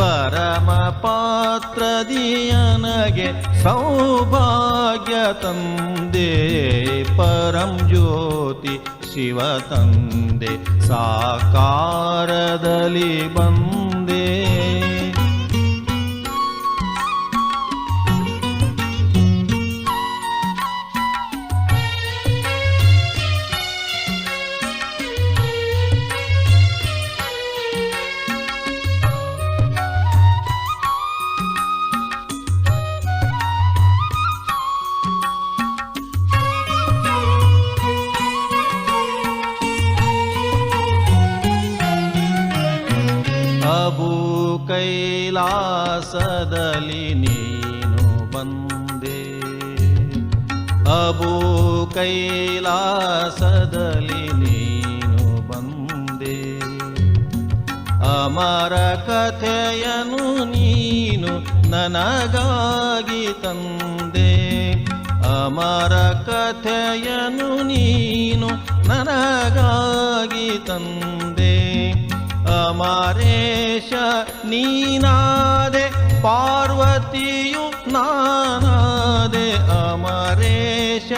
ಪರಮ ಪಾತ್ರದಿಯನಗೆ ಸೌಭಾಗ್ಯ ತಂದೆ ಪರಂ ಜ್ಯೋತಿ ಶಿವ ತಂದೆ ಸಾಕಾರದಲ್ಲಿ ಬಂದೆ. ಕೈಲಾಸದಲ್ಲಿ ನೀನು ಬಂದೆ. ಅಬು ಕೈಲಾಸದಲ್ಲಿ ನೀನು ಬಂದೆ. ಅಮರ ಕಥೆಯನು ನೀನು ನನಗಾಗಿ ತಂದೆ. ಅಮರ ಕಥೆಯನು ನೀನು ನನಗಾಗಿ ತಂದೆ. ಅಮರೇಶ ನೀನಾದೆ, ಪಾರ್ವತಿಯು ನಾನಾದೆ. ಅಮರೇಶ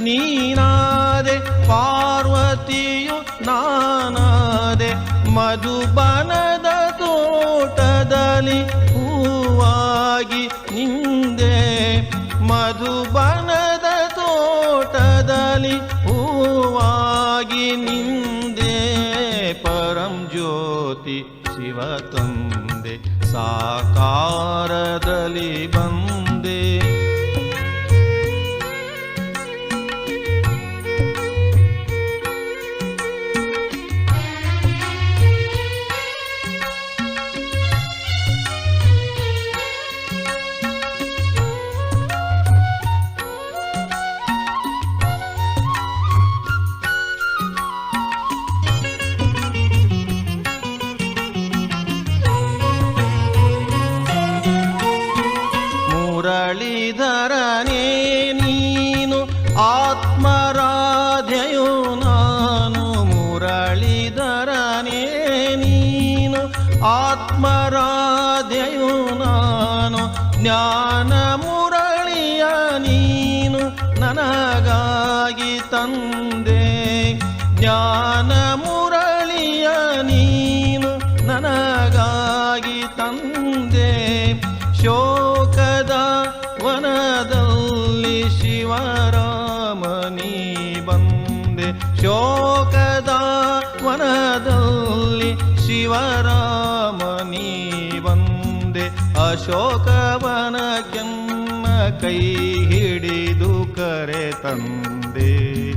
ನೀನಾದೆ, ಪಾರ್ವತಿಯು ನಾನಾದೆ. ಮಧುಬನದ ತೋಟದಲ್ಲಿ ಹೂವಾಗಿ ನಿಂದೆ. ಮಧುಬನದ ತೋಟದಲ್ಲಿ ಹೂವಾಗಿ ನಿಂದೆ. ತಂದೆ ಸಾಕಾರದಲ್ಲಿ ಬಂದೆ ನೀನು ಆತ್ಮರಾಧ್ಯಯು ನಾನು, ಜ್ಞಾನ ಮುರಳಿಯ ನೀನು, ನನಗಾಗಿ ತಂದೆ. ಜ್ಞಾನ ಮುರಳಿಯ ನೀನು, ನನಗಾಗಿ ತಂದೆ. ಶೋಕದ ವನದಲ್ಲಿ ಶಿವರಾಮನಿ ಬಂದೆ. ಶೋಕದ ವನದಲ್ಲಿ ಶಿವರಾಮನಿ ಬಂದೆ ಅಶೋಕವನ ಕೆಮ್ಮ ಕೈ ಹಿಡಿದು ಕರೆ ತಂದೆ.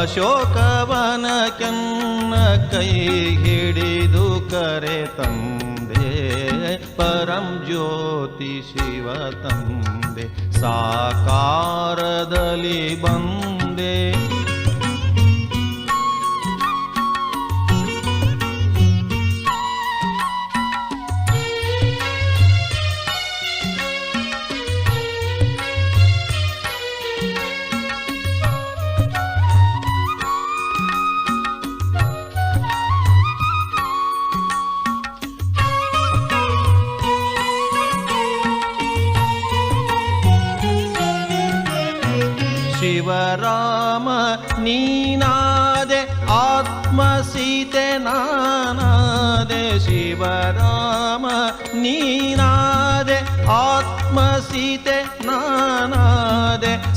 ಅಶೋಕವನ ಕೆನ್ನ ಕೈ ಹಿಡಿದು ಕರೆ ತಂದೆ. ಪರಂ ಜ್ಯೋತಿ ಶಿವ ತಂದೆ. ಸಾಕಾರದಲ್ಲಿ ಬಂದೆ.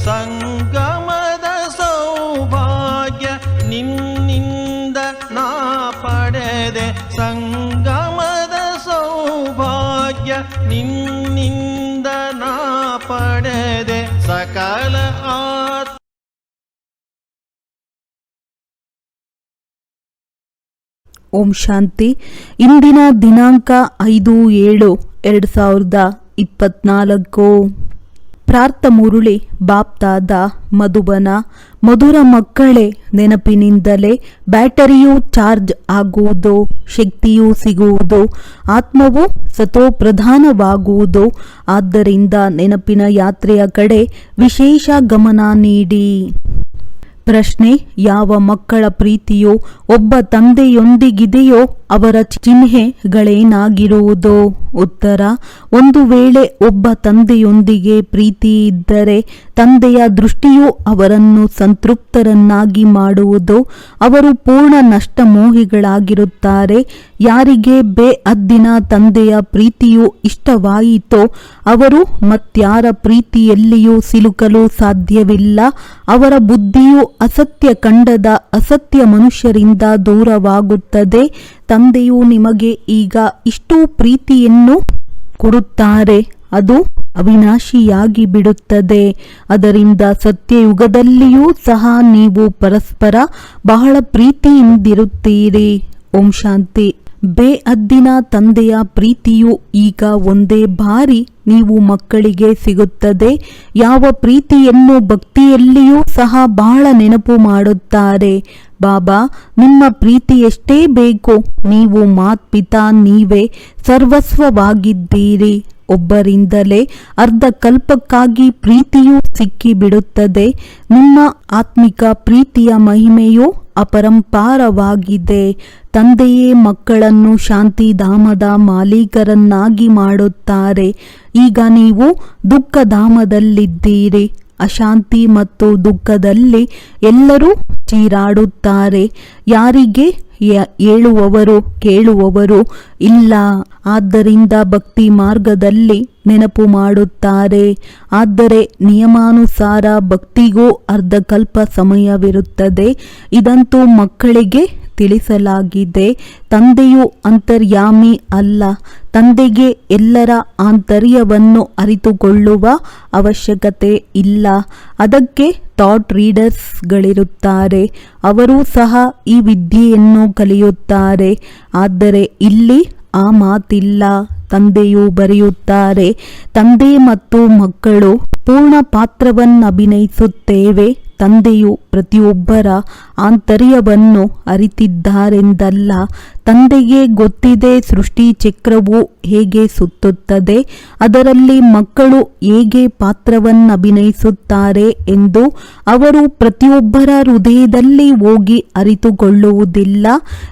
ಸಂಗಮದ ಸೌಭಾಗ್ಯ ನಿನ್ನಿಂದ ನಾ ಪಡೆದೆ. ಸಂಗಮದ ಸೌಭಾಗ್ಯ ನಿನ್ನಿಂದ ನಾ ಪಡೆದೆ. ಸಕಲ ಓಂ ಶಾಂತಿ. ಇಂದಿನ ದಿನಾಂಕ ಐದು ಏಳು, ಎರಡು ಸಾವಿರದ ಇಪ್ಪತ್ನಾಲ್ಕು. ಪ್ರಾರ್ಥ ಮುರುಳಿ, ಬಾಪ್ತಾದ, ಮಧುಬನ, ಮಧುರ ಮಕ್ಕಳೇ, ನೆನಪಿನಿಂದಲೇ ಬ್ಯಾಟರಿಯು ಚಾರ್ಜ್ ಆಗುವುದು, ಶಕ್ತಿಯೂ ಸಿಗುವುದು, ಆತ್ಮವು ಸತೋಪ್ರಧಾನವಾಗುವುದು. ಆದ್ದರಿಂದ ನೆನಪಿನ ಯಾತ್ರೆಯ ಕಡೆ ವಿಶೇಷ ಗಮನ ನೀಡಿ. ಪ್ರಶ್ನೆ, ಯಾವ ಮಕ್ಕಳ ಪ್ರೀತಿಯೋ, ಒಬ್ಬ ತಂದೆಯೊಂದಿಗಿದೆಯೋ ಅವರ ಚಿಹ್ನೆಗಳೇನಾಗಿರುವುದೋ? ಉತ್ತರ, ಒಂದು ವೇಳೆ ಒಬ್ಬ ತಂದೆಯೊಂದಿಗೆ ಪ್ರೀತಿ ಇದ್ದರೆ ತಂದೆಯ ದೃಷ್ಟಿಯು ಅವರನ್ನು ಸಂತೃಪ್ತರನ್ನಾಗಿ ಮಾಡುವುದು, ಅವರು ಪೂರ್ಣ ನಷ್ಟಮೋಹಿಗಳಾಗಿರುತ್ತಾರೆ, ಯಾರಿಗೆ ಬೇಅದ್ದಿನ ತಂದೆಯ ಪ್ರೀತಿಯು ಇಷ್ಟವಾಯಿತೋ, ಅವರು ಮತ್ಯಾರ ಪ್ರೀತಿಯಲ್ಲಿಯೂ ಸಿಲುಕಲು ಸಾಧ್ಯವಿಲ್ಲ, ಅವರ ಬುದ್ಧಿಯು ಅಸತ್ಯ ಕಂಡದ ಅಸತ್ಯ ಮನುಷ್ಯರಿಂದ ದೂರವಾಗುತ್ತದೆ. ತಂದೆಯು ನಿಮಗೆ ಈಗ ಇಷ್ಟು ಪ್ರೀತಿಯನ್ನು ಕೊಡುತ್ತಾರೆ. ಅದು ಅವಿನಾಶಿಯಾಗಿ ಬಿಡುತ್ತದೆ. ಅದರಿಂದ ಸತ್ಯಯುಗದಲ್ಲಿಯೂ ಸಹ ನೀವು ಪರಸ್ಪರ ಬಹಳ ಪ್ರೀತಿಯಿಂದಿರುತ್ತೀರಿ. ಓಂ ಶಾಂತಿ. ಬೇಅದ್ದಿನ ತಂದೆಯ ಪ್ರೀತಿಯು ಈಗ ಒಂದೇ ಬಾರಿ ನೀವು ಮಕ್ಕಳಿಗೆ ಸಿಗುತ್ತದೆ. ಯಾವ ಪ್ರೀತಿಯನ್ನು ಭಕ್ತಿಯಲ್ಲಿಯೂ ಸಹ ಬಹಳ ನೆನಪು ಮಾಡುತ್ತಾರೆ. ಬಾಬಾ, ನಿಮ್ಮ ಪ್ರೀತಿ ಎಷ್ಟೇ ಬೇಕು, ನೀವು ಮಾತ್ಪಿತಾ ನೀವೇ ಸರ್ವಸ್ವವಾಗಿದ್ದೀರಿ. ಒಬ್ಬರಿಂದಲೇ ಅರ್ಧ ಕಲ್ಪಕ್ಕಾಗಿ ಪ್ರೀತಿಯೂ ಸಿಕ್ಕಿಬಿಡುತ್ತದೆ. ನಿಮ್ಮ ಆತ್ಮಿಕ ಪ್ರೀತಿಯ ಮಹಿಮೆಯು ಅಪರಂಪಾರವಾಗಿದೆ. ತಂದೆಯೇ ಮಕ್ಕಳನ್ನು ಶಾಂತಿಧಾಮದ ಮಾಲೀಕರನ್ನಾಗಿ ಮಾಡುತ್ತಾರೆ. ಈಗ ನೀವು ದುಃಖಧಾಮದಲ್ಲಿದ್ದೀರಿ. ಅಶಾಂತಿ ಮತ್ತು ದುಃಖದಲ್ಲಿ ಎಲ್ಲರೂ ಚೀರಾಡುತ್ತಾರೆ. ಯಾರಿಗೆ ಹೇಳುವವರು ಕೇಳುವವರು ಇಲ್ಲ. ಆದ್ದರಿಂದ ಭಕ್ತಿ ಮಾರ್ಗದಲ್ಲಿ ನೆನಪು ಮಾಡುತ್ತಾರೆ. ಆದರೆ ನಿಯಮಾನುಸಾರ ಭಕ್ತಿಗೂ ಅರ್ಧಕಲ್ಪ ಸಮಯವಿರುತ್ತದೆ. ಇದಂತೂ ಮಕ್ಕಳಿಗೆ ತಿಳಿಸಲಾಗಿದೆ. ತಂದೆಯು ಅಂತರ್ಯಾಮಿ ಅಲ್ಲ. ತಂದೆಗೆ ಎಲ್ಲರ ಆಂತರ್ಯವನ್ನು ಅರಿತುಕೊಳ್ಳುವ ಅವಶ್ಯಕತೆ ಇಲ್ಲ. ಅದಕ್ಕೆ ಥಾಟ್ ರೀಡರ್ಸ್ಗಳಿರುತ್ತಾರೆ. ಅವರೂ ಸಹ ಈ ವಿದ್ಯೆಯನ್ನು ಕಲಿಯುತ್ತಾರೆ. ಆದರೆ ಇಲ್ಲಿ ಆ ಮಾತಿಲ್ಲ. ತಂದೆಯು ಬರೆಯುತ್ತಾರೆ ತಂದೆ ಮತ್ತು ಮಕ್ಕಳು ಪೂರ್ಣ ಪಾತ್ರವನ್ನಭಿನಯಿಸುತ್ತೇವೆ ತಂದೆಯು ಪ್ರತಿಯೊಬ್ಬರ ಆಂತರ್ಯವನ್ನು ಅರಿತಿದ್ದಾರೆಂದಲ್ಲ. ತಂದೆಗೆ ಗೊತ್ತಿದೆ ಸೃಷ್ಟಿ ಚಕ್ರವು ಹೇಗೆ ಸುತ್ತುತ್ತದೆ, ಅದರಲ್ಲಿ ಮಕ್ಕಳು ಹೇಗೆ ಪಾತ್ರವನ್ನಭಿನಯಿಸುತ್ತಾರೆ ಎಂದು ಅವರು ಪ್ರತಿಯೊಬ್ಬರ ಹೃದಯದಲ್ಲಿ ಹೋಗಿ ಅರಿತುಕೊಳ್ಳುವುದಿಲ್ಲ.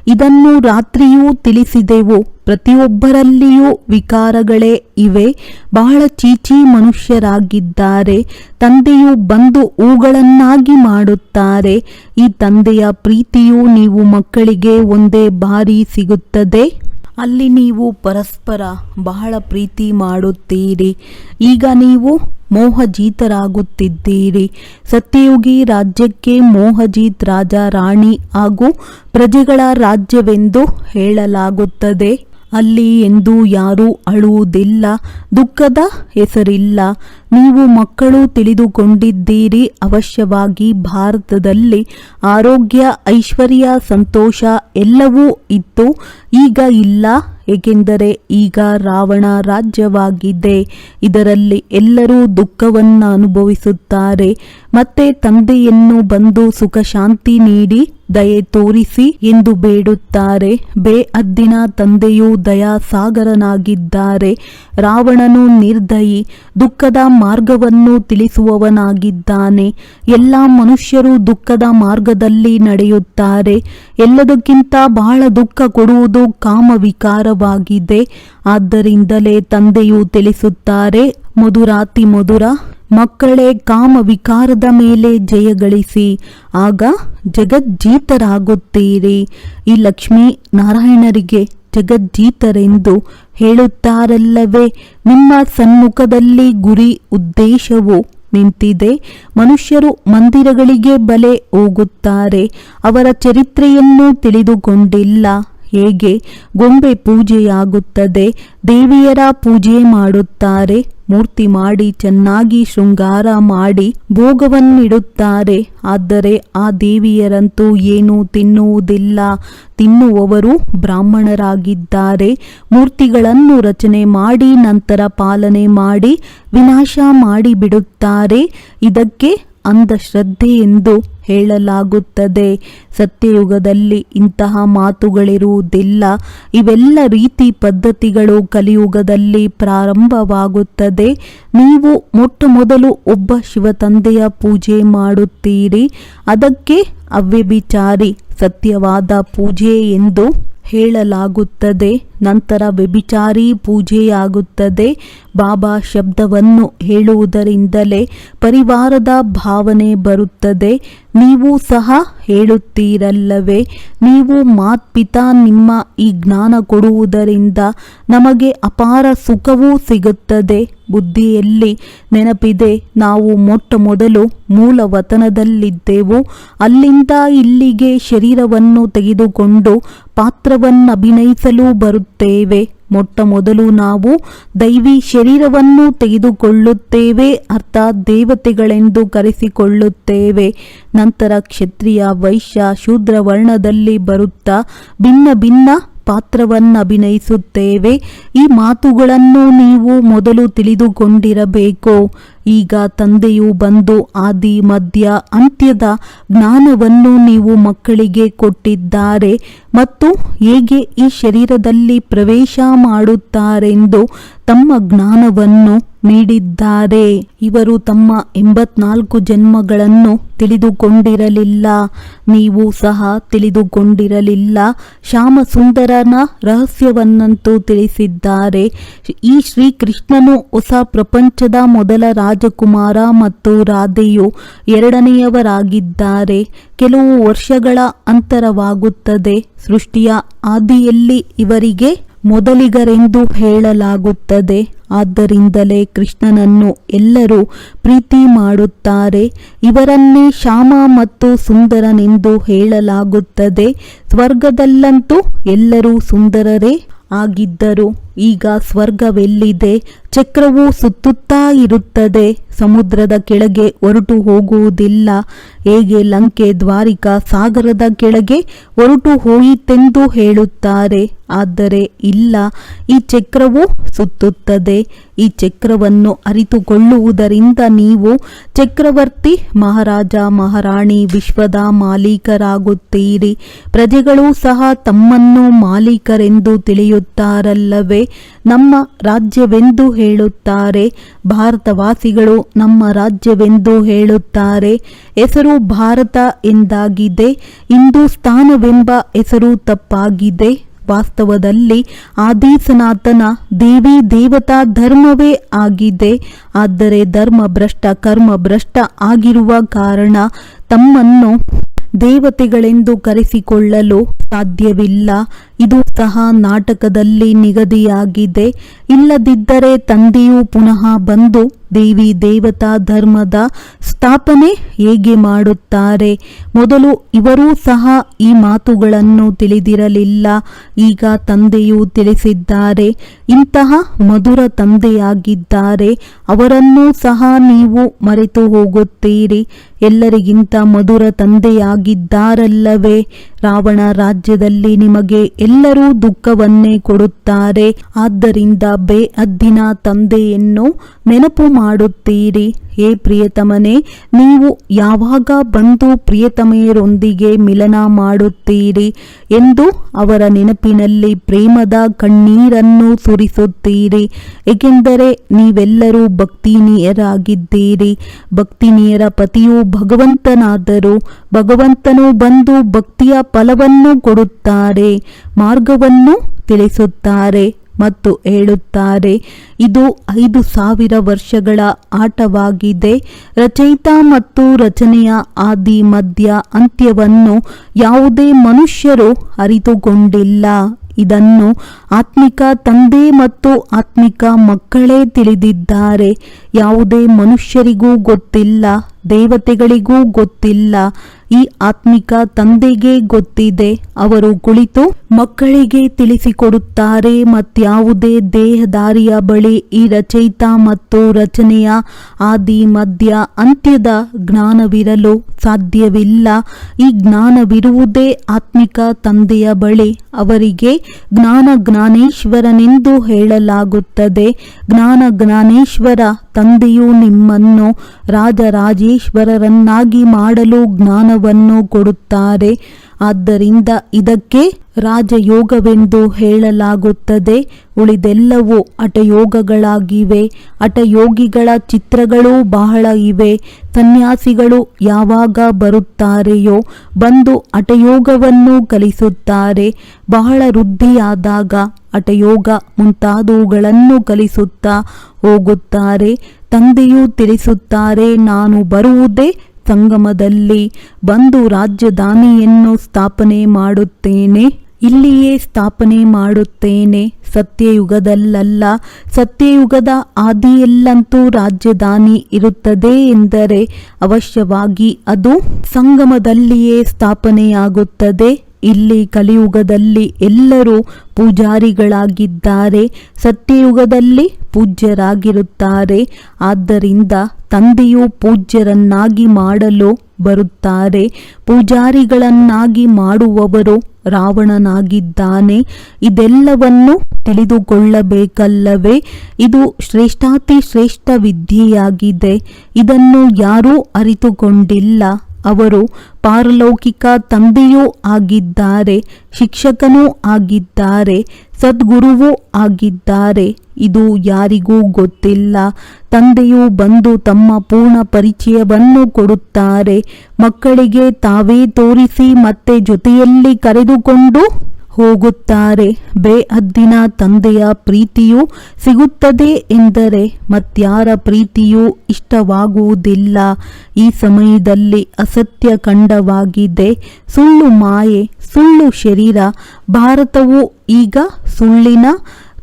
ಇದನ್ನು ರಾತ್ರಿಯೂ ತಿಳಿಸಿದೆವು. ಪ್ರತಿಯೊಬ್ಬರಲ್ಲಿಯೂ ವಿಕಾರಗಳೇ ಇವೆ. ಬಹಳ ಚೀಚಿ ಮನುಷ್ಯರಾಗಿದ್ದಾರೆ. ತಂದೆಯು ಬಂದು ಹೂಗಳನ್ನಾಗಿ ಮಾಡುತ್ತಾರೆ. ಈ ತಂದೆಯ ಪ್ರೀತಿಯು ನೀವು ಮಕ್ಕಳಿಗೆ ಒಂದೇ ಬಾರಿ ಸಿಗುತ್ತದೆ? ಅಲ್ಲಿ ನೀವು ಪರಸ್ಪರ ಬಹಳ ಪ್ರೀತಿ ಮಾಡುತ್ತೀರಿ. ಈಗ ನೀವು ಮೋಹಜೀತರಾಗುತ್ತಿದ್ದೀರಿ. ಸತ್ಯಯುಗಿ ರಾಜ್ಯಕ್ಕೆ ಮೋಹಜೀತ್ ರಾಜ ರಾಣಿ ಹಾಗೂ ಪ್ರಜೆಗಳ ರಾಜ್ಯವೆಂದು ಹೇಳಲಾಗುತ್ತದೆ. ಅಲ್ಲಿ ಎಂದು ಯಾರೂ ಅಳುವುದಿಲ್ಲ, ದುಃಖದ ಹೆಸರಿಲ್ಲ. ನೀವು ಮಕ್ಕಳು ತಿಳಿದುಕೊಂಡಿದ್ದೀರಿ, ಅವಶ್ಯವಾಗಿ ಭಾರತದಲ್ಲಿ ಆರೋಗ್ಯ, ಐಶ್ವರ್ಯ, ಸಂತೋಷ ಎಲ್ಲವೂ ಇತ್ತು. ಈಗ ಇಲ್ಲ, ಏಕೆಂದರೆ ಈಗ ರಾವಣ ರಾಜ್ಯವಾಗಿದೆ. ಇದರಲ್ಲಿ ಎಲ್ಲರೂ ದುಃಖವನ್ನು ಅನುಭವಿಸುತ್ತಾರೆ. ಮತ್ತೆ ತಂದೆಯನ್ನು ಬಂದು ಸುಖ ಶಾಂತಿ ನೀಡಿ ದಯೆ ತೋರಿಸಿ ಎಂದು ಬೇಡುತ್ತಾರೆ. ಬೇಅದ್ದಿನ ತಂದೆಯು ದಯಾ ಸಾಗರನಾಗಿದ್ದಾರೆ ರಾವಣನು ನಿರ್ದಯಿ, ದುಃಖದ ಮಾರ್ಗವನ್ನು ತಿಳಿಸುವವನಾಗಿದ್ದಾನೆ. ಎಲ್ಲ ಮನುಷ್ಯರು ದುಃಖದ ಮಾರ್ಗದಲ್ಲಿ ನಡೆಯುತ್ತಾರೆ. ಎಲ್ಲದಕ್ಕಿಂತ ಬಹಳ ದುಃಖ ಕೊಡುವುದು ಕಾಮವಿಕಾರವಾಗಿದೆ. ಆದ್ದರಿಂದಲೇ ತಂದೆಯು ತಿಳಿಸುತ್ತಾರೆ, ಮಧುರಾತಿ ಮಧುರ ಮಕ್ಕಳೇ ಕಾಮ ವಿಕಾರದ ಮೇಲೆ ಜಯಗಳಿಸಿ ಆಗ ಜಗಜ್ಜೀತರಾಗುತ್ತೀರಿ. ಈ ಲಕ್ಷ್ಮೀ ನಾರಾಯಣರಿಗೆ ಜಗಜ್ಜೀತರೆಂದು ಹೇಳುತ್ತಾರಲ್ಲವೇ, ನಿಮ್ಮ ಸನ್ಮುಖದಲ್ಲಿ ಗುರಿ ಉದ್ದೇಶವು ನಿಂತಿದೆ. ಮನುಷ್ಯರು ಮಂದಿರಗಳಿಗೆ ಬಲೆ ಹೋಗುತ್ತಾರೆ, ಅವರ ಚರಿತ್ರೆಯನ್ನು ತಿಳಿದುಕೊಂಡಿಲ್ಲ. ಹೇಗೆ? ಗೊಂಬೆ ಪೂಜೆಯಾಗುತ್ತದೆ, ದೇವಿಯರ ಪೂಜೆ ಮಾಡುತ್ತಾರೆ. ಮೂರ್ತಿ ಮಾಡಿ, ಚೆನ್ನಾಗಿ ಶೃಂಗಾರ ಮಾಡಿ ಭೋಗವನ್ನಿಡುತ್ತಾರೆ. ಆದರೆ ಆ ದೇವಿಯರಂತೂ ಏನೂ ತಿನ್ನುವುದಿಲ್ಲ. ತಿನ್ನುವವರು ಬ್ರಾಹ್ಮಣರಾಗಿದ್ದಾರೆ. ಮೂರ್ತಿಗಳನ್ನು ರಚನೆ ಮಾಡಿ, ನಂತರ ಪಾಲನೆ ಮಾಡಿ, ವಿನಾಶ ಮಾಡಿಬಿಡುತ್ತಾರೆ. ಇದಕ್ಕೆ ಅಂಧಶ್ರದ್ಧೆ ಎಂದು ಹೇಳಲಾಗುತ್ತದೆ. ಸತ್ಯಯುಗದಲ್ಲಿ ಇಂತಹ ಮಾತುಗಳಿರುವುದಿಲ್ಲ. ಇವೆಲ್ಲ ರೀತಿ ಪದ್ಧತಿಗಳು ಕಲಿಯುಗದಲ್ಲಿ ಪ್ರಾರಂಭವಾಗುತ್ತದೆ. ನೀವು ಮೊಟ್ಟ ಮೊದಲು ಒಬ್ಬ ಶಿವತಂದೆಯ ಪೂಜೆ ಮಾಡುತ್ತೀರಿ. ಅದಕ್ಕೆ ಅವ್ಯಭಿಚಾರಿ ಸತ್ಯವಾದ ಪೂಜೆ ಎಂದು ಹೇಳಲಾಗುತ್ತದೆ. ನಂತರ ವ್ಯಭಿಚಾರಿ ಪೂಜೆಯಾಗುತ್ತದೆ. ಬಾಬಾ ಶಬ್ದವನ್ನು ಹೇಳುವುದರಿಂದಲೇ ಪರಿವಾರದ ಭಾವನೆ ಬರುತ್ತದೆ. ನೀವು ಸಹ ಹೇಳುತ್ತೀರಲ್ಲವೇ, ನೀವು ಮಾತ್ಪಿತಾ ನಿಮ್ಮ ಈ ಜ್ಞಾನ ಕೊಡುವುದರಿಂದ ನಮಗೆ ಅಪಾರ ಸುಖವೂ ಸಿಗುತ್ತದೆ. ಬುದ್ಧಿಯಲ್ಲಿ ನೆನಪಿದೆ, ನಾವು ಮೊಟ್ಟ ಮೊದಲು ಮೂಲ ವತನದಲ್ಲಿದ್ದೆವು ಅಲ್ಲಿಂದ ಇಲ್ಲಿಗೆ ಶರೀರವನ್ನು ತೆಗೆದುಕೊಂಡು ಪಾತ್ರವನ್ನಭಿನಯಿಸಲು ಬರುತ್ತೇವೆ ಮೊಟ್ಟ ಮೊದಲು ನಾವು ದೈವಿ ಶರೀರವನ್ನು ತೆಗೆದುಕೊಳ್ಳುತ್ತೇವೆ. ಅರ್ಥಾತ್ ದೇವತೆಗಳೆಂದು ಕರೆಸಿಕೊಳ್ಳುತ್ತೇವೆ. ನಂತರ ಕ್ಷತ್ರಿಯ, ವೈಶ್ಯ ಶೂದ್ರ ವರ್ಣದಲ್ಲಿ ಬರುತ್ತಾ ಭಿನ್ನ ಭಿನ್ನ ಪಾತ್ರವನ್ನಭಿನಯಿಸುತ್ತೇವೆ ಈ ಮಾತುಗಳನ್ನು ನೀವು ಮೊದಲು ತಿಳಿದುಕೊಂಡಿರಬೇಕು. ಈಗ ತಂದೆಯು ಬಂದು ಆದಿ, ಮಧ್ಯ, ಅಂತ್ಯದ ಜ್ಞಾನವನ್ನು ನೀವು ಮಕ್ಕಳಿಗೆ ಕೊಟ್ಟಿದ್ದಾರೆ ಮತ್ತು ಹೇಗೆ ಈ ಶರೀರದಲ್ಲಿ ಪ್ರವೇಶ ಮಾಡುತ್ತಾರೆಂದು ತಮ್ಮ ಜ್ಞಾನವನ್ನು ನೀಡಿದ್ದಾರೆ? ಇವರು ತಮ್ಮ ಎಂಬತ್ನಾಲ್ಕು ಜನ್ಮಗಳನ್ನು ತಿಳಿದುಕೊಂಡಿರಲಿಲ್ಲ. ನೀವು ಸಹ ತಿಳಿದುಕೊಂಡಿರಲಿಲ್ಲ. ಶ್ಯಾಮ ಸುಂದರನ ರಹಸ್ಯವನ್ನಂತೂ ತಿಳಿಸಿದ್ದಾರೆ. ಈ ಶ್ರೀಕೃಷ್ಣನು ಹೊಸ ಪ್ರಪಂಚದ ಮೊದಲ ರಾಜಕುಮಾರ ಮತ್ತು ರಾಧೆಯು ಎರಡನೆಯವರಾಗಿದ್ದಾರೆ. ಕೆಲವು ವರ್ಷಗಳ ಅಂತರವಾಗುತ್ತದೆ. ಸೃಷ್ಟಿಯ ಆದಿಯಲ್ಲಿ ಇವರಿಗೆ ಮೊದಲಿಗರೆಂದು ಹೇಳಲಾಗುತ್ತದೆ. ಆದ್ದರಿಂದಲೇ ಕೃಷ್ಣನನ್ನು ಎಲ್ಲರೂ ಪ್ರೀತಿ ಮಾಡುತ್ತಾರೆ. ಇವರನ್ನೇ ಶ್ಯಾಮ ಮತ್ತು ಸುಂದರನೆಂದು ಹೇಳಲಾಗುತ್ತದೆ. ಸ್ವರ್ಗದಲ್ಲಂತೂ ಎಲ್ಲರೂ ಸುಂದರರೇ ಆಗಿದ್ದರು. ಈಗ ಸ್ವರ್ಗವೆಲ್ಲಿದೆ? ಚಕ್ರವು ಸುತ್ತುತ್ತಾ ಇರುತ್ತದೆ. ಸಮುದ್ರದ ಕೆಳಗೆ ಹೊರಟು ಹೋಗುವುದಿಲ್ಲ. ಹೇಗೆ ಲಂಕೆ ದ್ವಾರಿಕಾ ಸಾಗರದ ಕೆಳಗೆ ಹೊರಟು ಹೋಯಿತೆಂದು ಹೇಳುತ್ತಾರೆ. ಆದರೆ ಇಲ್ಲ, ಈ ಚಕ್ರವು ಸುತ್ತುತ್ತದೆ. ಈ ಚಕ್ರವನ್ನು ಅರಿತುಕೊಳ್ಳುವುದರಿಂದ ನೀವು ಚಕ್ರವರ್ತಿ ಮಹಾರಾಜ, ಮಹಾರಾಣಿ, ವಿಶ್ವದ ಮಾಲೀಕರಾಗುತ್ತೀರಿ. ಪ್ರಜೆಗಳು ಸಹ ತಮ್ಮನ್ನು ಮಾಲೀಕರೆಂದು ತಿಳಿಯುತ್ತಾರಲ್ಲವೇ? ನಮ್ಮ ರಾಜ್ಯವೆಂದು ಹೇಳುತ್ತಾರೆ. ಭಾರತವಾಸಿಗಳು ನಮ್ಮ ರಾಜ್ಯವೆಂದು ಹೇಳುತ್ತಾರೆ. ಹೆಸರು ಭಾರತ ಎಂದಾಗಿದೆ. ಹಿಂದೂಸ್ತಾನವೆಂಬ ಹೆಸರು ತಪ್ಪಾಗಿದೆ. ವಾಸ್ತವದಲ್ಲಿ ಆದಿ ಸನಾತನ ದೇವಿ ದೇವತಾ ಧರ್ಮವೇ ಆಗಿದೆ. ಆದರೆ ಧರ್ಮ ಭ್ರಷ್ಟ, ಕರ್ಮ ಭ್ರಷ್ಟ ಆಗಿರುವ ಕಾರಣ ತಮ್ಮನ್ನು ದೇವತೆಗಳೆಂದು ಕರೆಸಿಕೊಳ್ಳಲು ಸಾಧ್ಯವಿಲ್ಲ. ಇದು ಸಹ ನಾಟಕದಲ್ಲಿ ನಿಗದಿಯಾಗಿದೆ. ಇಲ್ಲದಿದ್ದರೆ ತಂದೆಯು ಪುನಃ ಬಂದು ದೇವಿ ದೇವತಾ ಧರ್ಮದ ಸ್ಥಾಪನೆ ಹೇಗೆ ಮಾಡುತ್ತಾರೆ? ಮೊದಲು ಇವರೂ ಸಹ ಈ ಮಾತುಗಳನ್ನು ತಿಳಿದಿರಲಿಲ್ಲ. ಈಗ ತಂದೆಯು ತಿಳಿಸಿದ್ದಾರೆ, ಇಂತಹ ಮಧುರ ತಂದೆಯಾಗಿದ್ದಾರೆ. ಅವರನ್ನೂ ಸಹ ನೀವು ಮರೆತು ಹೋಗುತ್ತೀರಿ. ಎಲ್ಲರಿಗಿಂತ ಮಧುರ ತಂದೆಯಾಗಿದ್ದಾರಲ್ಲವೇ? ರಾವಣ ರಾಜ್ಯದಲ್ಲಿ ನಿಮಗೆ ಎಲ್ಲರೂ ದುಃಖವನ್ನೇ ಕೊಡುತ್ತಾರೆ. ಆದ್ದರಿಂದ ಬೇಅದ್ದಿನ ತಂದೆಯನ್ನು ನೆನಪು ಮಾಡುತ್ತೀರಿ. ಹೇ ಪ್ರಿಯತಮನೇ, ನೀವು ಯಾವಾಗ ಬಂದು ಪ್ರಿಯತಮೆಯರೊಂದಿಗೆ ಮಿಲನ ಮಾಡುತ್ತೀರಿ ಎಂದು ಅವರ ನೆನಪಿನಲ್ಲಿ ಪ್ರೇಮದ ಕಣ್ಣೀರನ್ನು ಸುರಿಸುತ್ತೀರಿ. ಏಕೆಂದರೆ ನೀವೆಲ್ಲರೂ ಭಕ್ತಿನೀಯರಾಗಿದ್ದೀರಿ. ಭಕ್ತಿನೀಯರ ಪತಿಯು ಭಗವಂತನಾದರೂ, ಭಗವಂತನು ಬಂದು ಭಕ್ತಿಯ ಫಲವನ್ನು ಕೊಡುತ್ತಾರೆ, ಮಾರ್ಗವನ್ನು ತಿಳಿಸುತ್ತಾರೆ. ಮತ್ತು ಹೇಳುತ್ತಾರೆ, ಇದು ಐದು ಸಾವಿರ ವರ್ಷಗಳ ಆಟವಾಗಿದೆ. ರಚಯಿತ ಮತ್ತು ರಚನೆಯ ಆದಿ ಮಧ್ಯ ಅಂತ್ಯವನ್ನು ಯಾವುದೇ ಮನುಷ್ಯರು ಅರಿತುಕೊಂಡಿಲ್ಲ ಇದನ್ನು ಆತ್ಮಿಕ ತಂದೆ ಮತ್ತು ಆತ್ಮಿಕ ಮಕ್ಕಳೇ ತಿಳಿದಿದ್ದಾರೆ. ಯಾವುದೇ ಮನುಷ್ಯರಿಗೂ ಗೊತ್ತಿಲ್ಲ, ದೇವತೆಗಳಿಗೂ ಗೊತ್ತಿಲ್ಲ ಈ ಆತ್ಮಿಕ ತಂದೆಗೆ ಗೊತ್ತಿದೆ. ಅವರು ಕುಳಿತು ಮಕ್ಕಳಿಗೆ ತಿಳಿಸಿಕೊಡುತ್ತಾರೆ, ಮತ್ಯಾವುದೇ ದೇಹದಾರಿಯ ಬಳಿ ಈ ರಚಯಿತ ಮತ್ತು ರಚನೆಯ ಆದಿ ಮಧ್ಯ ಅಂತ್ಯದ ಜ್ಞಾನವಿರಲು ಸಾಧ್ಯವಿಲ್ಲ. ಈ ಜ್ಞಾನವಿರುವುದೇ ಆತ್ಮಿಕ ತಂದೆಯ ಬಳಿ ಅವರಿಗೆ ಜ್ಞಾನ ಜ್ಞಾನೇಶ್ವರನೆಂದು ಹೇಳಲಾಗುತ್ತದೆ. ಜ್ಞಾನ ಜ್ಞಾನೇಶ್ವರ ತಂದೆಯು ನಿಮ್ಮನ್ನು ರಾಜರಾಜೇಶ್ವರರನ್ನಾಗಿ ಮಾಡಲು ಜ್ಞಾನವನ್ನು ಕೊಡುತ್ತಾರೆ. ಆದ್ದರಿಂದ ಇದಕ್ಕೆ ರಾಜಯೋಗವೆಂದು ಹೇಳಲಾಗುತ್ತದೆ. ಉಳಿದೆಲ್ಲವೂ ಅಟಯೋಗಗಳಾಗಿವೆ ಅಟಯೋಗಿಗಳ ಚಿತ್ರಗಳೂ ಬಹಳ ಇವೆ. ಸನ್ಯಾಸಿಗಳು ಯಾವಾಗ ಬರುತ್ತಾರೆಯೋ ಬಂದು ಅಟಯೋಗವನ್ನು ಕಲಿಸುತ್ತಾರೆ. ಬಹಳ ವೃದ್ಧಿಯಾದಾಗ ಅಟಯೋಗ ಮುಂತಾದವುಗಳನ್ನು ಕಲಿಸುತ್ತಾ ಹೋಗುತ್ತಾರೆ. ತಂದೆಯು ತಿಳಿಸುತ್ತಾರೆ, ನಾನು ಬರುವುದೇ ಸಂಗಮದಲ್ಲಿ ಬಂದು ರಾಜಧಾನಿಯನ್ನು ಸ್ಥಾಪನೆ ಮಾಡುತ್ತೇನೆ. ಇಲ್ಲಿಯೇ ಸ್ಥಾಪನೆ ಮಾಡುತ್ತೇನೆ. ಸತ್ಯಯುಗದಲ್ಲಲ್ಲ, ಸತ್ಯಯುಗದ ಆದಿಯಲ್ಲಂತೂ ರಾಜಧಾನಿ ಇರುತ್ತದೆ ಎಂದರೆ ಅವಶ್ಯವಾಗಿ ಅದು ಸಂಗಮದಲ್ಲಿಯೇ ಸ್ಥಾಪನೆಯಾಗುತ್ತದೆ. ಇಲ್ಲಿ ಕಲಿಯುಗದಲ್ಲಿ ಎಲ್ಲರೂ ಪೂಜಾರಿಗಳಾಗಿದ್ದಾರೆ. ಸತ್ಯಯುಗದಲ್ಲಿ ಪೂಜ್ಯರಾಗಿರುತ್ತಾರೆ. ಆದ್ದರಿಂದ ತಂದೆಯು ಪೂಜ್ಯರನ್ನಾಗಿ ಮಾಡಲು ಬರುತ್ತಾರೆ. ಪೂಜಾರಿಗಳನ್ನಾಗಿ ಮಾಡುವವರು ರಾವಣನಾಗಿದ್ದಾನೆ. ಇದೆಲ್ಲವನ್ನು ತಿಳಿದುಕೊಳ್ಳಬೇಕಲ್ಲವೇ? ಇದು ಶ್ರೇಷ್ಠಾತಿ ಶ್ರೇಷ್ಠ ವಿದ್ಯೆಯಾಗಿದೆ ಇದನ್ನು ಯಾರೂ ಅರಿತುಕೊಂಡಿಲ್ಲ. ಅವರು ಪಾರಲೌಕಿಕ ತಂದೆಯೂ ಆಗಿದ್ದಾರೆ, ಶಿಕ್ಷಕನೂ ಆಗಿದ್ದಾರೆ, ಸದ್ಗುರುವೂ ಆಗಿದ್ದಾರೆ. ಇದು ಯಾರಿಗೂ ಗೊತ್ತಿಲ್ಲ. ತಂದೆಯು ಬಂದು ತಮ್ಮ ಪೂರ್ಣ ಪರಿಚಯವನ್ನು ಕೊಡುತ್ತಾರೆ. ಮಕ್ಕಳಿಗೆ ತಾವೇ ತೋರಿಸಿ ಮತ್ತೆ ಜೊತೆಯಲ್ಲಿ ಕರೆದುಕೊಂಡು ಹೋಗುತ್ತಾರೆ. ಬೇಹದ್ದಿನ ತಂದೆಯ ಪ್ರೀತಿಯು ಸಿಗುತ್ತದೆ ಎಂದರೆ ಮತ್ಯಾರ ಪ್ರೀತಿಯೂ ಇಷ್ಟವಾಗುವುದಿಲ್ಲ. ಈ ಸಮಯದಲ್ಲಿ ಅಸತ್ಯ ಖಂಡವಾಗಿದೆ. ಸುಳ್ಳು ಮಾಯೆ, ಸುಳ್ಳು ಶರೀರ, ಭಾರತವು ಈಗ ಸುಳ್ಳಿನ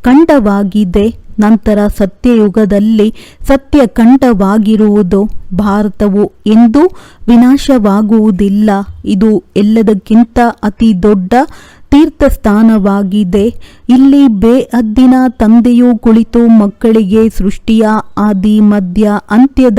ಖಂಡವಾಗಿದೆ ನಂತರ ಸತ್ಯಯುಗದಲ್ಲಿ ಸತ್ಯ ಖಂಡವಾಗಿರುವುದು ಭಾರತವು ಎಂದೂ ವಿನಾಶವಾಗುವುದಿಲ್ಲ. ಇದು ಎಲ್ಲದಕ್ಕಿಂತ ಅತಿ ದೊಡ್ಡ ತೀರ್ಥಸ್ಥಾನವಾಗಿದೆ. ಇಲ್ಲಿ ಬೇಹದ್ದಿನ ತಂದೆಯು ಕುಳಿತು ಮಕ್ಕಳಿಗೆ ಸೃಷ್ಟಿಯ ಆದಿ, ಮಧ್ಯ, ಅಂತ್ಯದ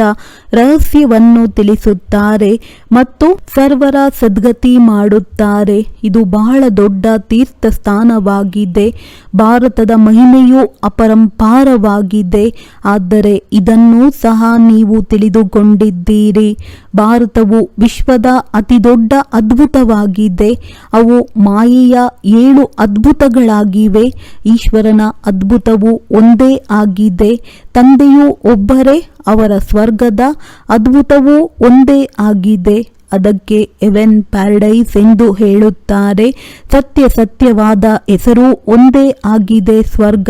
ರಹಸ್ಯವನ್ನು ತಿಳಿಸುತ್ತಾರೆ ಮತ್ತು ಸರ್ವರ ಸದ್ಗತಿ ಮಾಡುತ್ತಾರೆ. ಇದು ಬಹಳ ದೊಡ್ಡ ತೀರ್ಥ ಸ್ಥಾನವಾಗಿದೆ ಭಾರತದ ಮಹಿಮೆಯು ಅಪರಂಪಾರವಾಗಿದೆ. ಆದರೆ ಇದನ್ನು ಸಹ ನೀವು ತಿಳಿದುಕೊಂಡಿದ್ದೀರಿ. ಭಾರತವು ವಿಶ್ವದ ಅತಿದೊಡ್ಡ ಅದ್ಭುತವಾಗಿದೆ. ಅವು ಮಾಯೆಯ ಏಳು ಅದ್ಭುತಗಳಾಗಿವೆ. ಈಶ್ವರನ ಅದ್ಭುತವು ಒಂದೇ ಆಗಿದೆ. ತಂದೆಯೂ ಒಬ್ಬರೇ, ಅವರ ಸ್ವರ್ಗದ ಅದ್ಭುತವೂ ಒಂದೇ ಆಗಿದೆ. ಅದಕ್ಕೆ ಎವೆನ್ ಪ್ಯಾರಡೈಸ್ ಎಂದು ಹೇಳುತ್ತಾರೆ. ಸತ್ಯ ಸತ್ಯವಾದ ಹೆಸರು ಒಂದೇ ಆಗಿದೆ. ಸ್ವರ್ಗ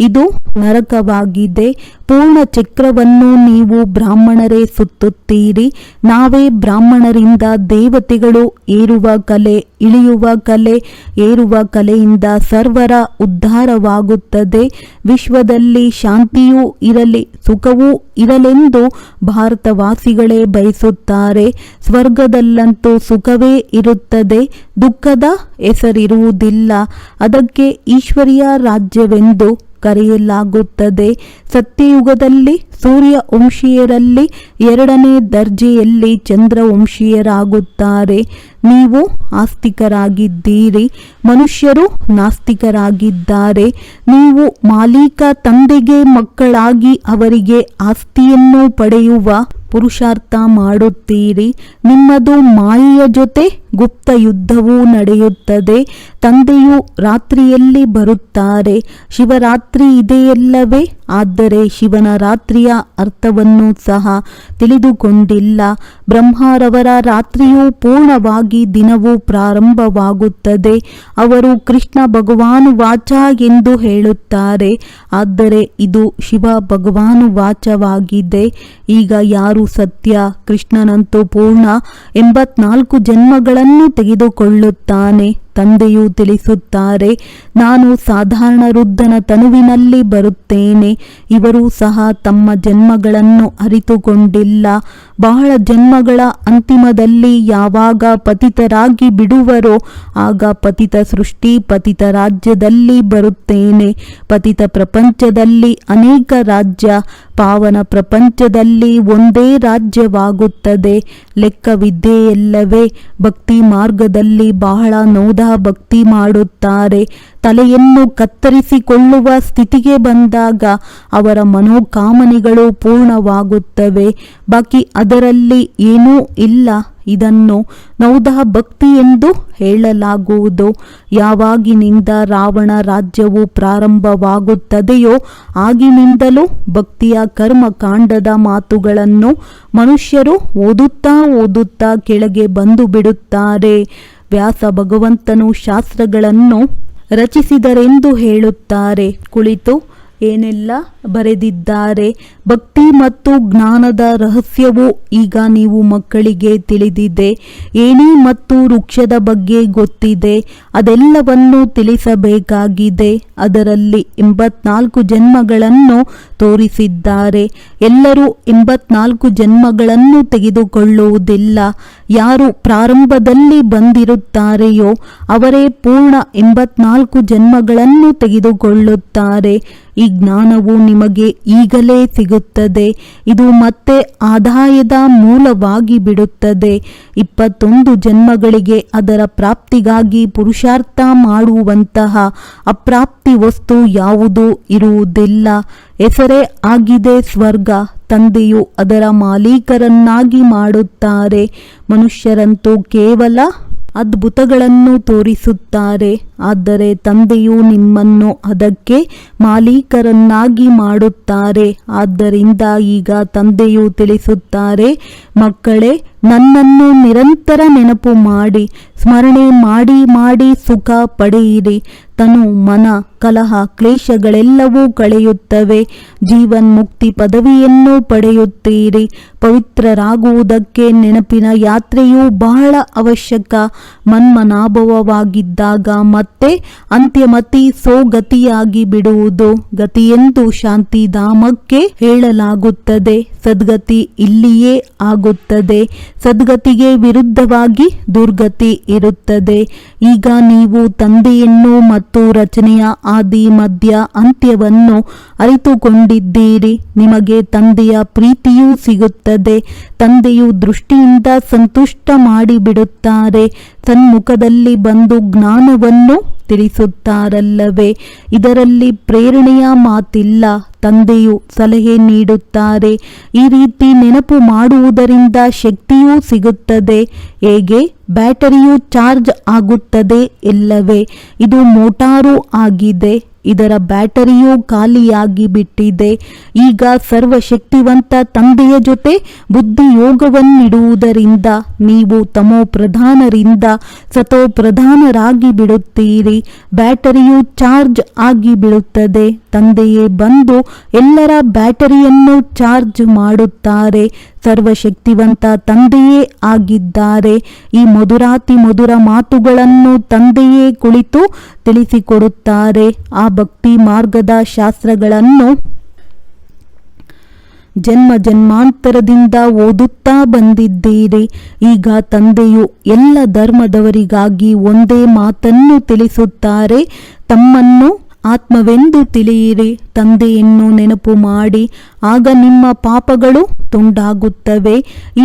ಇದು ನರಕವಾಗಿದೆ. ಪೂರ್ಣ ಚಕ್ರವನ್ನು ನೀವು ಬ್ರಾಹ್ಮಣರೇ ಸುತ್ತುತ್ತೀರಿ. ನಾವೇ ಬ್ರಾಹ್ಮಣರಿಂದ ದೇವತೆಗಳು ಏರುವ ಕಲೆ, ಇಳಿಯುವ ಕಲೆ, ಏರುವ ಕಲೆಯಿಂದ ಸರ್ವರ ಉದ್ಧಾರವಾಗುತ್ತದೆ. ವಿಶ್ವದಲ್ಲಿ ಶಾಂತಿಯೂ ಇರಲಿ, ಸುಖವೂ ಇರಲೆಂದು ಭಾರತವಾಸಿಗಳೇ ಬಯಸುತ್ತಾರೆ. ಸ್ವರ್ಗದಲ್ಲಂತೂ ಸುಖವೇ ಇರುತ್ತದೆ, ದುಃಖದ ಹೆಸರಿರುವುದಿಲ್ಲ. ಅದಕ್ಕೆ ಈಶ್ವರಿಯ ರಾಜ್ಯವೆಂದು ಕರೆಯಲಾಗುತ್ತದೆ. ಸತ್ಯಯುಗದಲ್ಲಿ ಸೂರ್ಯ ವಂಶೀಯರಲ್ಲಿ ಎರಡನೇ ದರ್ಜೆಯಲ್ಲಿ ಚಂದ್ರವಂಶೀಯರಾಗುತ್ತಾರೆ. ನೀವು ಆಸ್ತಿಕರಾಗಿದ್ದೀರಿ, ಮನುಷ್ಯರು ನಾಸ್ತಿಕರಾಗಿದ್ದಾರೆ. ನೀವು ಮಾಲೀಕ ತಂದೆಗೆ ಮಕ್ಕಳಾಗಿ ಅವರಿಗೆ ಆಸ್ತಿಯನ್ನು ಪಡೆಯುವ ಪುರುಷಾರ್ಥ ಮಾಡುತ್ತೀರಿ. ನಿಮ್ಮದು ಮಾಯೆಯ ಜೊತೆ ಗುಪ್ತ ಯುದ್ಧವೂ ನಡೆಯುತ್ತದೆ. ತಂದೆಯು ರಾತ್ರಿಯಲ್ಲಿ ಬರುತ್ತಾರೆ. ಶಿವರಾತ್ರಿ ಇದೆಯಲ್ಲವೇ ಆದರೆ ಶಿವನ ರಾತ್ರಿಯ ಅರ್ಥವನ್ನು ಸಹ ತಿಳಿದುಕೊಂಡಿಲ್ಲ. ಬ್ರಹ್ಮರವರ ರಾತ್ರಿಯು ಪೂರ್ಣವಾಗಿ ದಿನವೂ ಪ್ರಾರಂಭವಾಗುತ್ತದೆ. ಅವರು ಕೃಷ್ಣ ಭಗವಾನು ವಾಚ ಎಂದು ಹೇಳುತ್ತಾರೆ. ಆದರೆ ಇದು ಶಿವ ಭಗವಾನು ವಾಚವಾಗಿದೆ. ಈಗ ಯಾರು ಸತ್ಯ, ಕೃಷ್ಣನಂತೂ ಪೂರ್ಣ ಎಂಬತ್ನಾಲ್ಕು ಜನ್ಮಗಳನ್ನು ತೆಗೆದುಕೊಳ್ಳುತ್ತಾನೆ. ತಂದೆಯು ತಿಳಿಸುತ್ತಾರೆ, ನಾನು ಸಾಧಾರಣ ವೃದ್ಧನ ತನುವಿನಲ್ಲಿ ಬರುತ್ತೇನೆ. ಇವರು ಸಹ ತಮ್ಮ ಜನ್ಮಗಳನ್ನು ಅರಿತುಕೊಂಡಿಲ್ಲ. ಬಹಳ ಜನ್ಮಗಳ ಅಂತಿಮದಲ್ಲಿ ಯಾವಾಗ ಪತಿತರಾಗಿ ಬಿಡುವರೋ, ಆಗ ಪತಿತ ಸೃಷ್ಟಿ ಪತಿತ ರಾಜ್ಯದಲ್ಲಿ ಬರುತ್ತೇನೆ. ಪತಿತ ಪ್ರಪಂಚದಲ್ಲಿ ಅನೇಕ ರಾಜ್ಯ, ಪಾವನ ಪ್ರಪಂಚದಲ್ಲಿ ಒಂದೇ ರಾಜ್ಯವಾಗುತ್ತದೆ. ಲೆಕ್ಕವಿದೆಯಲ್ಲವೇ ಭಕ್ತಿ ಮಾರ್ಗದಲ್ಲಿ ಬಹಳ ನೋದ ಭಕ್ತಿ ಮಾಡುತ್ತಾರೆ. ತಲೆಯನ್ನು ಕತ್ತರಿಸಿಕೊಳ್ಳುವ ಸ್ಥಿತಿಗೆ ಬಂದಾಗ ಅವರ ಮನೋಕಾಮನೆಗಳು ಪೂರ್ಣವಾಗುತ್ತವೆ. ಬಾಕಿ ಅದರಲ್ಲಿ ಏನೂ ಇಲ್ಲ. ಇದನ್ನು ನೌದ ಭಕ್ತಿ ಎಂದು ಹೇಳಲಾಗುವುದು. ಯಾವಾಗಿನಿಂದ ರಾವಣ ರಾಜ್ಯವು ಪ್ರಾರಂಭವಾಗುತ್ತದೆಯೋ ಆಗಿನಿಂದಲೂ ಭಕ್ತಿಯ ಕರ್ಮಕಾಂಡದ ಮಾತುಗಳನ್ನು ಮನುಷ್ಯರು ಓದುತ್ತಾ ಓದುತ್ತಾ ಕೆಳಗೆ ಬಂದು ಬಿಡುತ್ತಾರೆ. ವ್ಯಾಸ ಭಗವಂತನು ಶಾಸ್ತ್ರಗಳನ್ನು ರಚಿಸಿದರೆಂದು ಹೇಳುತ್ತಾರೆ. ಕುಳಿತು ಏನೆಲ್ಲ ಬರೆದಿದ್ದಾರೆ? ಭಕ್ತಿ ಮತ್ತು ಜ್ಞಾನದ ರಹಸ್ಯವು ಈಗ ನೀವು ಮಕ್ಕಳಿಗೆ ತಿಳಿದಿದೆ. ಏಣಿ ಮತ್ತು ವೃಕ್ಷದ ಬಗ್ಗೆ ಗೊತ್ತಿದೆ. ಅದೆಲ್ಲವನ್ನು ತಿಳಿಸಬೇಕಾಗಿದೆ. ಅದರಲ್ಲಿ ಎಂಬತ್ನಾಲ್ಕು ಜನ್ಮಗಳನ್ನು ತೋರಿಸಿದ್ದಾರೆ. ಎಲ್ಲರೂ ಎಂಬತ್ನಾಲ್ಕು ಜನ್ಮಗಳನ್ನು ತೆಗೆದುಕೊಳ್ಳುವುದಿಲ್ಲ. ಯಾರು ಪ್ರಾರಂಭದಲ್ಲಿ ಬಂದಿರುತ್ತಾರೆಯೋ ಅವರೇ ಪೂರ್ಣ ಎಂಬತ್ನಾಲ್ಕು ಜನ್ಮಗಳನ್ನು ತೆಗೆದುಕೊಳ್ಳುತ್ತಾರೆ. ಈ ಜ್ಞಾನವು ನಿಮಗೆ ಈಗಲೇ ಸಿಗುತ್ತದೆ. ಇದು ಮತ್ತೆ ಆದಾಯದ ಮೂಲವಾಗಿ ಬಿಡುತ್ತದೆ. ಇಪ್ಪತ್ತೊಂದು ಜನ್ಮಗಳಿಗೆ ಅದರ ಪ್ರಾಪ್ತಿಗಾಗಿ ಪುರುಷಾರ್ಥ ಮಾಡುವಂತಹ ಅಪ್ರಾಪ್ತಿ ವಸ್ತು ಯಾವುದೂ ಇರುವುದಿಲ್ಲ. ಹೆಸರೇ ಆಗಿದೆ ಸ್ವರ್ಗ. ತಂದೆಯು ಅದರ ಮಾಲೀಕರನ್ನಾಗಿ ಮಾಡುತ್ತಾರೆ. ಮನುಷ್ಯರಂತೂ ಕೇವಲ ಅದ್ಭುತಗಳನ್ನು ತೋರಿಸುತ್ತಾರೆ. ಆದರೆ ತಂದೆಯು ನಿಮ್ಮನ್ನು ಅದಕ್ಕೆ ಮಾಲೀಕರನ್ನಾಗಿ ಮಾಡುತ್ತಾರೆ. ಆದ್ದರಿಂದ ಈಗ ತಂದೆಯು ತಿಳಿಸುತ್ತಾರೆ, ಮಕ್ಕಳೇ, ನನ್ನನ್ನು ನಿರಂತರ ನೆನಪು ಮಾಡಿ, ಸ್ಮರಣೆ ಮಾಡಿ ಮಾಡಿ ಸುಖ ಪಡೆಯಿರಿ. ತನು ಮನ, ಕಲಹ, ಕ್ಲೇಶಗಳೆಲ್ಲವೂ ಕಳೆಯುತ್ತವೆ. ಜೀವನ್ ಮುಕ್ತಿ ಪದವಿಯನ್ನು ಪಡೆಯುತ್ತೀರಿ. ಪವಿತ್ರರಾಗುವುದಕ್ಕೆ ನೆನಪಿನ ಯಾತ್ರೆಯು ಬಹಳ ಅವಶ್ಯಕ. ಮನ್ಮನಾಭವವಾಗಿದ್ದಾಗ ಮತ್ತೆ ಅಂತ್ಯಮತಿ ಸೋಗತಿಯಾಗಿ ಬಿಡುವುದು. ಗತಿಯೆಂದು ಶಾಂತಿಧಾಮಕ್ಕೆ ಹೇಳಲಾಗುತ್ತದೆ. ಸದ್ಗತಿ ಇಲ್ಲಿಯೇ ಆಗುತ್ತದೆ. ಸದ್ಗತಿಗೆ ವಿರುದ್ಧವಾಗಿ ದುರ್ಗತಿ ಇರುತ್ತದೆ. ಈಗ ನೀವು ತಂದೆಯನ್ನು ಮತ್ತು ರಚನೆಯ ಆದಿ ಮಧ್ಯ ಅಂತ್ಯವನ್ನು ಅರಿತುಕೊಂಡಿದ್ದೀರಿ. ನಿಮಗೆ ತಂದೆಯ ಪ್ರೀತಿಯೂ ಸಿಗುತ್ತದೆ. ತಂದೆಯು ದೃಷ್ಟಿಯಿಂದ ಸಂತುಷ್ಟ ಮಾಡಿಬಿಡುತ್ತಾರೆ. ಸನ್ಮುಖದಲ್ಲಿ ಬಂದು ಜ್ಞಾನವನ್ನು ತಿಳಿಸುತ್ತಾರಲ್ಲವೇ? ಇದರಲ್ಲಿ ಪ್ರೇರಣೆಯ ಮಾತಿಲ್ಲ. ತಂದೆಯು ಸಲಹೆ ನೀಡುತ್ತಾರೆ. ಈ ರೀತಿ ನೆನಪು ಮಾಡುವುದರಿಂದ ಶಕ್ತಿಯೂ ಸಿಗುತ್ತದೆ. ಹೇಗೆ? ಬ್ಯಾಟರಿಯು ಚಾರ್ಜ್ ಆಗುತ್ತದೆ, ಇಲ್ಲವೇ? ಇದು ಮೋಟಾರು ಆಗಿದೆ. ಇದರ ಬ್ಯಾಟರಿಯೂ ಖಾಲಿಯಾಗಿ ಬಿಟ್ಟಿದೆ ಈಗ ಸರ್ವಶಕ್ತಿವಂತ ತಂದೆಯ ಜೊತೆ ಬುದ್ಧಿಯೋಗವನ್ನಿಡುವುದರಿಂದ ನೀವು ತಮೋ ಪ್ರಧಾನರಿಂದ ಸತೋ ಪ್ರಧಾನರಾಗಿ ಬಿಡುತ್ತೀರಿ ಬ್ಯಾಟರಿಯು ಚಾರ್ಜ್ ಆಗಿ ಬಿಡುತ್ತದೆ ತಂದೆಯೇ ಬಂದು ಎಲ್ಲರ ಬ್ಯಾಟರಿಯನ್ನು ಚಾರ್ಜ್ ಮಾಡುತ್ತಾರೆ. ಸರ್ವಶಕ್ತಿವಂತ ತಂದೆಯೇ ಆಗಿದ್ದಾರೆ. ಈ ಮಧುರಾತಿ ಮಧುರ ಮಾತುಗಳನ್ನು ತಂದೆಯೇ ಕುಳಿತು ತಿಳಿಸಿಕೊಡುತ್ತಾರೆ. ಆ ಭಕ್ತಿ ಮಾರ್ಗದ ಶಾಸ್ತ್ರಗಳನ್ನು ಜನ್ಮ ಜನ್ಮಾಂತರದಿಂದ ಓದುತ್ತಾ ಬಂದಿದ್ದೀರಿ. ಈಗ ತಂದೆಯು ಎಲ್ಲ ಧರ್ಮದವರಿಗಾಗಿ ಒಂದೇ ಮಾತನ್ನು ತಿಳಿಸುತ್ತಾರೆ. ತಮ್ಮನ್ನು ಆತ್ಮವೆಂದು ತಿಳಿಯಿರಿ, ತಂದೆಯನ್ನು ನೆನಪು ಮಾಡಿ. ಆಗ ನಿಮ್ಮ ಪಾಪಗಳು ತುಂಡಾಗುತ್ತವೆ.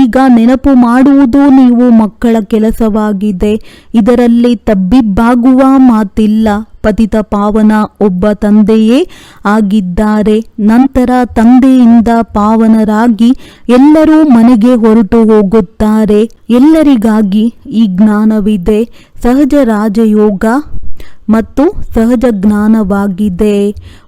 ಈಗ ನೆನಪು ಮಾಡುವುದು ನೀವು ಮಕ್ಕಳ ಕೆಲಸವಾಗಿದೆ. ಇದರಲ್ಲಿ ತಬ್ಬಿಬ್ಬಾಗುವ ಮಾತಿಲ್ಲ. ಪತಿತ ಪಾವನ ಒಬ್ಬ ತಂದೆಯೇ ಆಗಿದ್ದಾರೆ. ನಂತರ ತಂದೆಯಿಂದ ಪಾವನರಾಗಿ ಎಲ್ಲರೂ ಮನೆಗೆ ಹೊರಟು ಹೋಗುತ್ತಾರೆ. ಎಲ್ಲರಿಗಾಗಿ ಈ ಜ್ಞಾನವಿದೆ. ಸಹಜ ರಾಜಯೋಗ ಮತ್ತು ಸಹಜ ಜ್ಞಾನವಾಗಿದೆ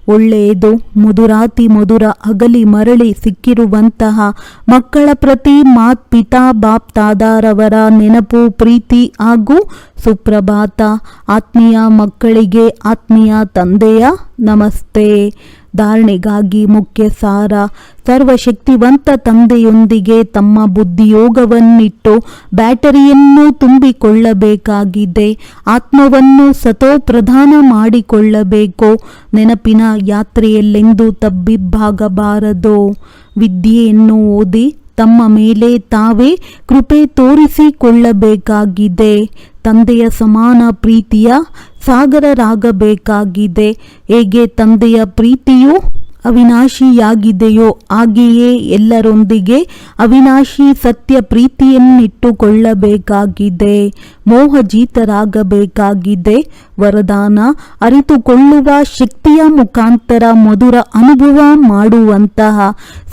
ಒಳ್ಳೆಯದು ಮುದುರಾತಿ ಮಧುರ ಅಗಲಿ ಮರಳಿ ಸಿಕ್ಕಿರುವಂತಹ ಮಕ್ಕಳ ಪ್ರತಿ ಮಾತ್ ಪಿತಾ ಬಾಪ್ ತಾದಾರವರ ನೆನಪು, ಪ್ರೀತಿ ಹಾಗೂ ಸುಪ್ರಭಾತ. ಆತ್ಮೀಯ ಮಕ್ಕಳಿಗೆ ಆತ್ಮೀಯ ತಂದೆಯ ನಮಸ್ತೆ. ಧಾರಣೆಗಾಗಿ ಮುಖ್ಯ ಸಾರ, ಸರ್ವಶಕ್ತಿವಂತ ತಂದೆಯೊಂದಿಗೆ ತಮ್ಮ ಬುದ್ಧಿಯೋಗವನ್ನಿಟ್ಟು ಬ್ಯಾಟರಿಯನ್ನು ತುಂಬಿಕೊಳ್ಳಬೇಕಾಗಿದೆ. ಆತ್ಮವನ್ನು ಸತೋಪ್ರಧಾನ ಮಾಡಿಕೊಳ್ಳಬೇಕು. ನೆನಪಿನ ಯಾತ್ರೆಯಲ್ಲೆಂದು ತಬ್ಬಿಬ್ಬಾಗಬಾರದು. ವಿದ್ಯೆಯನ್ನು ಓದಿ ತಮ್ಮ ಮೇಲೆ ತಾವೇ ಕೃಪೆ ತೋರಿಸಿಕೊಳ್ಳಬೇಕಾಗಿದೆ. ತಂದೆಯ ಸಮಾನ ಪ್ರೀತಿಯ ಸಾಗರರಾಗಬೇಕಾಗಿದೆ. ಹೇಗೆ ತಂದೆಯ ಪ್ರೀತಿಯು ಅವಿನಾಶಿಯಾಗಿದೆಯೋ ಹಾಗೆಯೇ ಎಲ್ಲರೊಂದಿಗೆ ಅವಿನಾಶಿ ಸತ್ಯ ಪ್ರೀತಿಯನ್ನಿಟ್ಟುಕೊಳ್ಳಬೇಕಾಗಿದೆ. ಮೋಹಜೀತರಾಗಬೇಕಾಗಿದೆ. ವರದಾನ ಅರಿತುಕೊಳ್ಳುವ ಶಕ್ತಿಯ ಮುಖಾಂತರ ಮಧುರ ಅನುಭವ ಮಾಡುವಂತಹ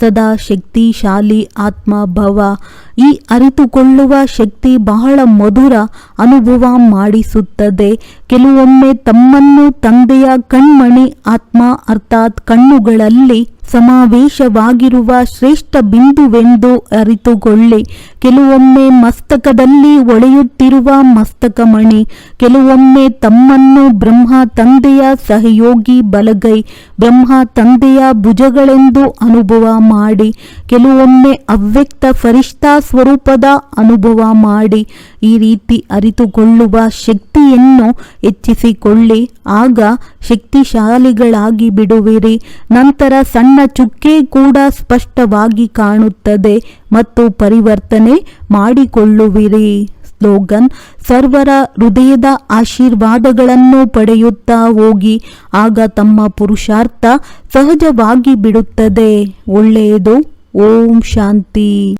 ಸದಾ ಶಕ್ತಿಶಾಲಿ ಆತ್ಮಭವ. ಈ ಅರಿತುಕೊಳ್ಳುವ ಶಕ್ತಿ ಬಹಳ ಮಧುರ ಅನುಭವ ಮಾಡಿಸುತ್ತದೆ. ಕೆಲವೊಮ್ಮೆ ತಮ್ಮನ್ನು ತಂದೆಯ ಕಣ್ಮಣಿ ಆತ್ಮ ಅರ್ಥಾತ್ ಕಣ್ಣುಗಳಲ್ಲಿ ಸಮಾವೇಶವಾಗಿರುವ ಶ್ರೇಷ್ಠ ಬಿಂದುವೆಂದು ಅರಿತುಕೊಳ್ಳಿ. ಕೆಲವೊಮ್ಮೆ ಮಸ್ತಕದಲ್ಲಿ ಒಳೆಯುತ್ತಿರುವ ಮಸ್ತಕಮಣಿ ಕೆಲವೊಮ್ಮೆ ತಮ್ಮನ್ನು ಬ್ರಹ್ಮ ತಂದೆಯ ಸಹಯೋಗಿ ಬಲಗೈ ಬ್ರಹ್ಮ ತಂದೆಯ ಭುಜಗಳೆಂದು ಅನುಭವ ಮಾಡಿ, ಕೆಲವೊಮ್ಮೆ ಅವ್ಯಕ್ತ ಫರಿಷ್ಠಾ ಸ್ವರೂಪದ ಅನುಭವ ಮಾಡಿ, ಈ ರೀತಿ ಅರಿತುಕೊಳ್ಳುವ ಶಕ್ತಿಯನ್ನು ಹೆಚ್ಚಿಸಿಕೊಳ್ಳಿ. ಆಗ ಶಕ್ತಿಶಾಲಿಗಳಾಗಿ ಬಿಡುವಿರಿ. ನಂತರ ಸಣ್ಣ ಚುಕ್ಕೆ ಕೂಡ ಸ್ಪಷ್ಟವಾಗಿ ಕಾಣುತ್ತದೆ ಮತ್ತು ಪರಿವರ್ತನೆ ಮಾಡಿಕೊಳ್ಳುವಿರಿ. ಸ್ಲೋಗನ್ ಸರ್ವರ ಹೃದಯದ ಆಶೀರ್ವಾದಗಳನ್ನು ಪಡೆಯುತ್ತಾ ಹೋಗಿ ಆಗ ತಮ್ಮ ಪುರುಷಾರ್ಥ ಸಹಜವಾಗಿ ಬಿಡುತ್ತದೆ. ಒಳ್ಳೆಯದು. ಓಂ ಶಾಂತಿ.